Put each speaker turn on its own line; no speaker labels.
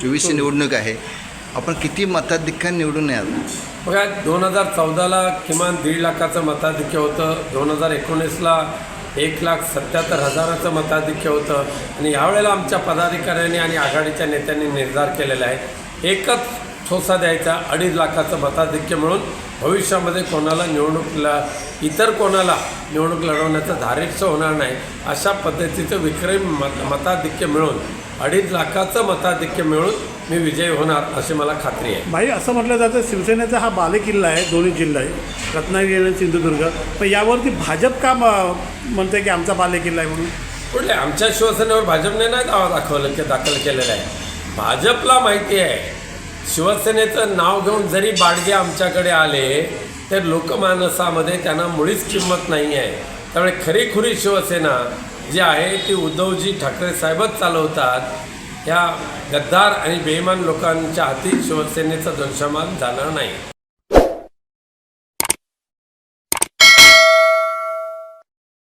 चोवीसची निवडणूक आहे. आपण किती मताधिक्य निवडून याल?
बघा दोन हजार चौदाला किमान दीड लाखाचं मताधिक्य होतं. दोन हजार एकोणीसला एक लाख सत्याहत्तर हजाराचं मताधिक्य होतं. आणि यावेळेला आमच्या पदाधिकाऱ्यांनी आणि आघाडीच्या नेत्यांनी निर्धार केलेला आहे एकच ठोसा द्यायचा अडीच लाखाचं मताधिक्य मिळून भविष्यामध्ये कोणाला निवडणुकीला इतर कोणाला निवडणूक लढवण्याचं धारिष्य होणार नाही अशा पद्धतीचं विक्रमी मत मताधिक्य मिळून अडीच लाखाचं मताधिक्य मिळून मी विजयी होणार अशी मला खात्री आहे.
भाई असं म्हटलं जातं शिवसेनेचा हा बालेकिल्ला आहे दोन्ही जिल्हा आहे रत्नागिरी आणि सिंधुदुर्ग. पण यावरती भाजप का म्हणते की आमचा बालेकिल्ला आहे म्हणून?
कुठले? आमच्या शिवसेनेवर भाजपने नाही दावा दाखवलं की दाखल केलेला आहे. भाजपला माहिती आहे शिवसेनेचं नाव घेऊन जरी बाडगे आमच्याकडे आले तर लोकमानसामध्ये त्यांना मुळीच किंमत नाही आहे. त्यामुळे खरीखुरी शिवसेना जी आहे ती उद्धवजी ठाकरे साहेबच चालवतात. ह्या गद्दार आणि बेईमान लोकांच्या हाती शिवसेनेचा दंशमान झाला नाही.